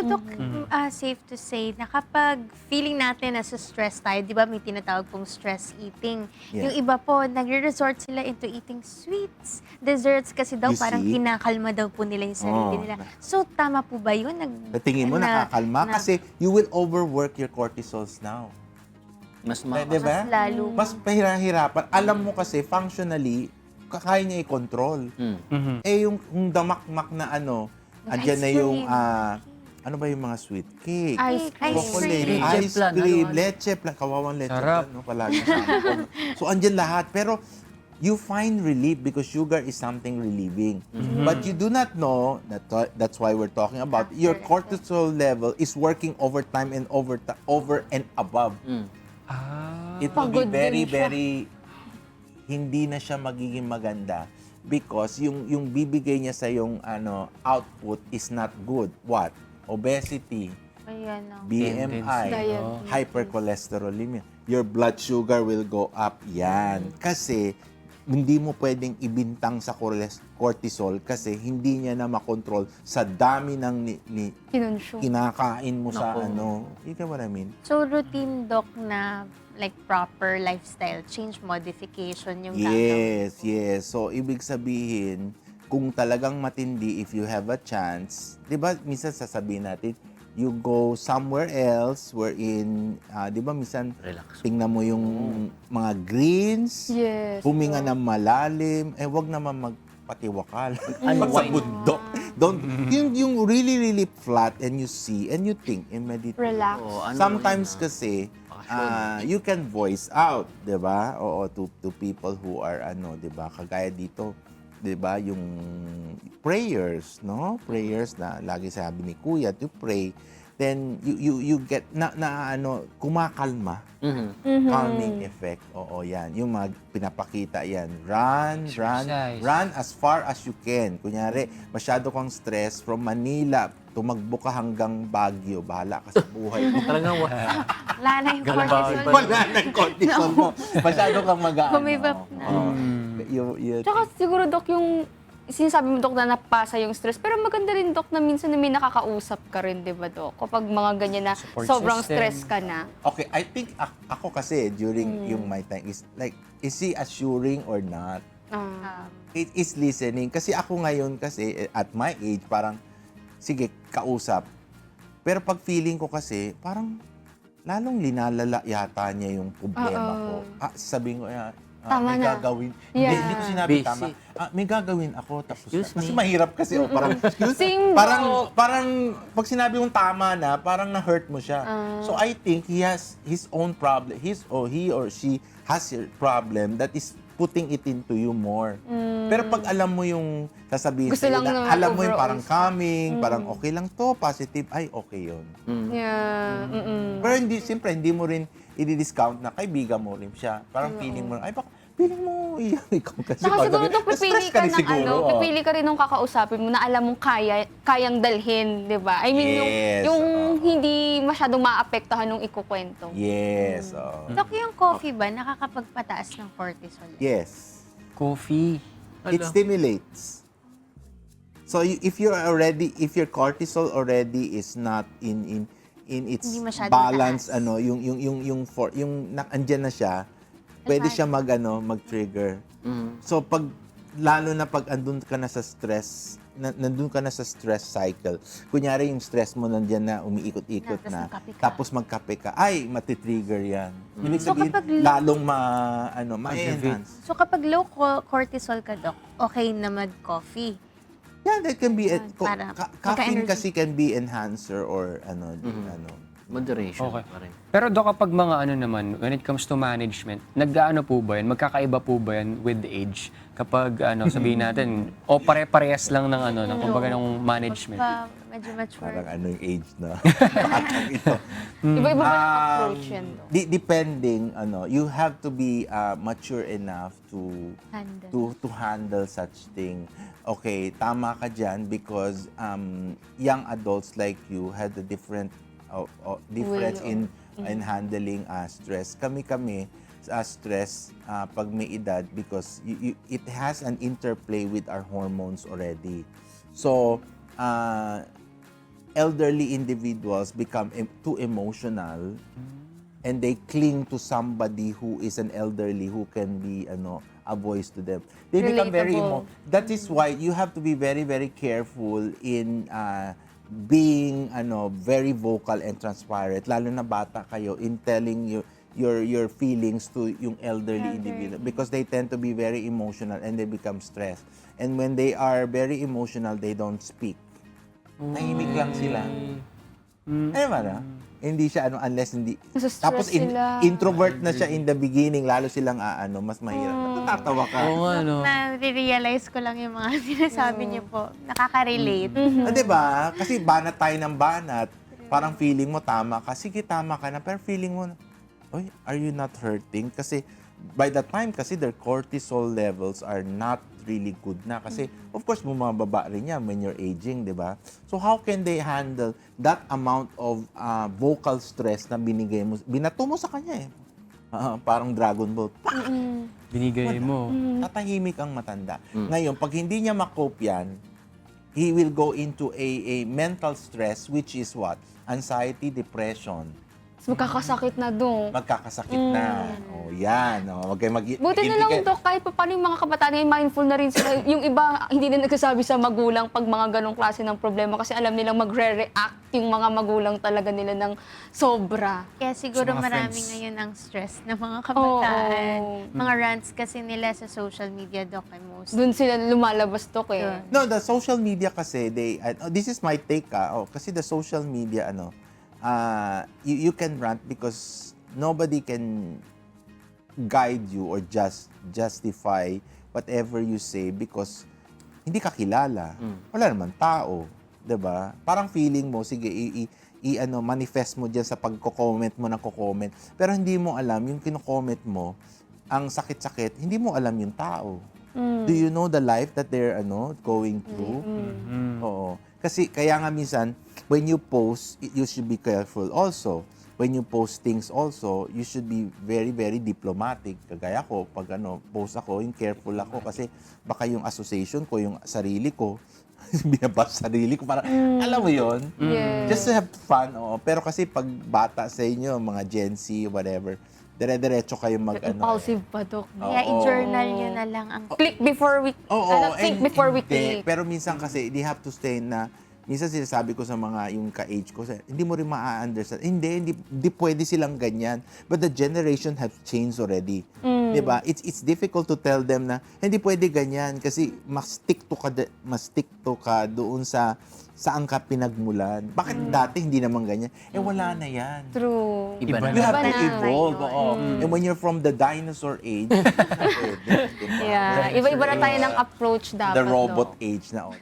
So, Dok, ah, safe to say na kapag feeling natin na sa stress tayo, di ba may tinatawag pong stress eating. Yeah. Yung iba po, nagre-resort sila into eating sweets. Desserts kasi daw You parang see? kinakalma daw po nila yung sarili Oh. nila. So, tama po ba yun? Nag, Sa tingin mo, na- nakakalma? na- Kasi you will overwork your cortisols now. Mas ma- di ba? Mas lalo. Mas pahirahirapan. Alam mo kasi, functionally, kaya niya i-control. Mm. Eh, yung, yung damakmak na ano, Yung andyan ice na yung, cream. ah, ano ba yung mga sweet cake? Ice cream. chocolate, cream. ice Leche plan, cream, ano-ano. leche plan, kawawang leche Sarap. plan, no, palagi. so, andyan lahat. Pero, you find relief because sugar is something relieving. But you do not know, that, that's why we're talking about, your cortisol level is working overtime and over, over and above. Mm. Ah. It will be Pagod din very, siya. very, hindi na siya magiging maganda because yung yung bibigay niya sa yung ano output is not good. What? Obesity, Ayan na. BMI, Diabetes. hypercholesterolemia. Your blood sugar will go up. Yan. Kasi hindi mo pwedeng ibintang sa choles- cortisol kasi hindi niya na makontrol sa dami ng ni, ni- Kinonsyo. kinakain mo sa Naku. ano. You get what I mean? So, routine, Doc, na like proper lifestyle change modification yung Yes, yes. So, ibig sabihin, kung talagang matindi, if you have a chance, di ba, minsan sasabihin natin, you go somewhere else wherein, ah, di ba, minsan, Relax. tingnan mo yung mga greens, Yes. huminga ng malalim, eh, wag naman magpatiwakal. Unwind. sa bundok. Don't, yung, yung really, really flat and you see and you think and meditate. Relax. Oo, ano Sometimes yun, ah, kasi ah, you can voice out, 'di ba? Oo to to people who are ano, 'di ba? Kagaya dito, 'di ba, yung prayers, no? Prayers na lagi sabi ni Kuya to pray. Then you you you get na, na ano, kumakalma. Mhm. Calming effect. Oo, 'yan. Yung mga pinapakita 'yan. Run, run, run as far as you can. Kunyari, masyado kang stress from Manila, tumakbo ka hanggang Baguio, bahala ka sa buhay mo. Talagang wala. Wala na yung Galabaw cortisol. Wala nang cortisol mo. Masyado kang mag-ano. Bumibap na. Oo. Mm. You- you- Tsaka siguro, Dok, yung sinasabi mo, Dok, na napasa yung stress. Pero maganda rin, Dok, na minsan na may nakakausap ka rin, di ba, Dok? Kapag mga ganyan na Support sobrang system. stress ka na. Okay, I think ak- ako kasi during yung my time is like, is he assuring or not? Ah. It is listening. Kasi ako ngayon kasi, eh, at my age, parang, sige, kausap. Pero pag feeling ko kasi, parang, lalong linalala yata niya yung problema ko. Ah, sabihin ko, ah, ah, Tama may na. gagawin. Yeah. Hindi, hindi ko sinabi Busy. tama. Ah, may gagawin ako. Tapos, Excuse kasi me. mahirap kasi. Oh, parang, excuse parang, parang, pag sinabi mong tama na, parang na-hurt mo siya. Ah. So, I think he has his own problem. His or he or she has a problem that is putting it into you more. Pero pag alam mo yung sasabihin Gusto sa'yo lang na, naman alam mo yung overall. parang calming, parang okay lang to, positive, ay okay yun. Mm. Yeah. Mm-mm. Pero hindi, siyempre, hindi mo rin i-discount na kaibigan mo rin siya. Parang feeling mo, ay baka, feeling mo, iyan, ikaw kasi. Saka siguro, Dok, Na-stress pipili ka, rin ng siguro, ano, oh. pipili ka rin nung kakausapin mo na alam mong kaya, kayang dalhin, di ba? I mean, Yes, yung, yung oo. hindi masyadong maapektuhan nung ikukwento. Yes. oo. Doc, yung coffee ba nakakapagpataas ng cortisol? Yes. Coffee. It stimulates. So you- if you're already if your cortisol already is not in in in its balance taas. ano yung yung yung yung for yung na, andyan na siya pwede siya mag ano mag-trigger. Mhm. So pag lalo na pag andun ka na sa stress na, nandun ka na sa stress cycle. Kunyari yung stress mo nandiyan na umiikot-ikot Na, na. tapos magkape ka. Tapos magkape ka. Ay, matitrigger yan. Ibig So sabihin, kapag- lalong ma, ano, ma-enhance. So kapag low co- cortisol ka, Doc, okay na mag-coffee. Yeah, that can be, ko- para ca- caffeine kasi can be enhancer or ano, ano. Moderation Okay. pa rin. Pero do kapag mga ano naman, when it comes to management, naggaano po ba yan? Magkakaiba po ba yan with age? Kapag ano, sabihin natin, o pare-parehas lang ng ano, ng kumbaga ng management. Pa, medyo mature. Parang ano yung age na. Batang ito. Iba-iba ba yung Um, approach yan, Dok? di- depending, ano, you have to be uh, mature enough to Handle. to to handle such thing. Okay, tama ka dyan because um, young adults like you had a different uh, uh, difference Way in in handling uh, stress. Kami kami uh, stress uh, pag may edad because you, you, it has an interplay with our hormones already. So, uh, elderly individuals become em- too emotional and they cling to somebody who is an elderly who can be ano a voice to them. They become very emo- Relatable. That is why you have to be very very careful in uh, being ano very vocal and transparent lalo na bata kayo in telling you your your feelings to yung elderly individual because they tend to be very emotional and they become stressed. And when they are very emotional, they don't speak. Tahimik lang sila. Eh, mara? Hindi siya ano unless hindi Nasa-stress tapos in- sila. introvert na siya in the beginning lalo silang aano mas mahirap. Natatawa ka. Oo nga, no? Na-realize ko lang yung mga sinasabi niyo po. Nakaka-relate. Ah, 'Di ba? Kasi banat tayo ng banat. Parang feeling mo tama ka. Sige, tama ka na. Pero feeling mo, Oy, are you not hurting? Kasi by that time kasi their cortisol levels are not really good na. Kasi of course, bumababa rin yan when you're aging, di ba? So how can they handle that amount of uh, vocal stress na binigay mo? Binato mo sa kanya eh. Ah, parang Dragon Ball. Pak! Binigay mo. Tatahimik ang matanda. Ngayon, pag hindi niya makope yan, he will go into a, a mental stress which is what? Anxiety, depression. Mas magkakasakit na doon. Magkakasakit na. Oh, yan. Oh, wag kayo mag Buti na hindi lang, kayo- Dok, kahit pa paano yung mga kabataan ngayon, mindful na rin sila. Yung iba, hindi na nagsasabi sa magulang pag mga ganong klase ng problema kasi alam nilang magre-react yung mga magulang talaga nila ng sobra. Kaya siguro Sa mga marami friends. ngayon ang stress ng mga kabataan. Oo. Mga rants kasi nila sa social media, Doc, and most. Doon sila lumalabas, Dok, eh. Yun. No, the social media kasi, they, uh, this is my take ah, oh, kasi the social media, ano, uh, you, you can rant because nobody can guide you or just justify whatever you say because hindi ka kilala. Wala naman tao, 'di ba? Parang feeling mo sige i, i- i- ano manifest mo diyan sa pagko-comment mo ng ko-comment pero hindi mo alam yung kino-comment mo ang sakit-sakit, hindi mo alam yung tao. Do you know the life that they're ano going through? Oo. Kasi kaya nga minsan when you post, you should be careful also. When you post things also, you should be very very diplomatic. Kagaya ko pag ano post ako, yung careful ako kasi baka yung association ko, yung sarili ko, binabas sarili ko para alam mo yon Yes. just to have fun oo. pero kasi pag bata sa inyo mga Gen Z whatever dire-diretso kayo mag ano Impulsive pa, Dok. Kaya Oo. i-journal nyo na lang ang Click before we, Oo, ano, think and before we click. Pero minsan kasi, they have to stay na, minsan sinasabi ko sa mga yung ka-age ko, hindi mo rin ma-understand. Hindi, hindi, hindi pwede silang ganyan. But the generation have changed already. Mm. 'Di ba? It's it's difficult to tell them na hindi pwede ganyan kasi mas stick to ka mas stick to ka doon sa saan ka pinagmulan. Bakit Mm. dati hindi naman ganyan? Eh wala na 'yan. True. Iba Iba na. You have Iba to na. evolve. oo. And when you're from the dinosaur age, hindi na pwede, di ba? Yeah. Iba-iba na tayo ng approach dapat, the robot Dok. age na. oh.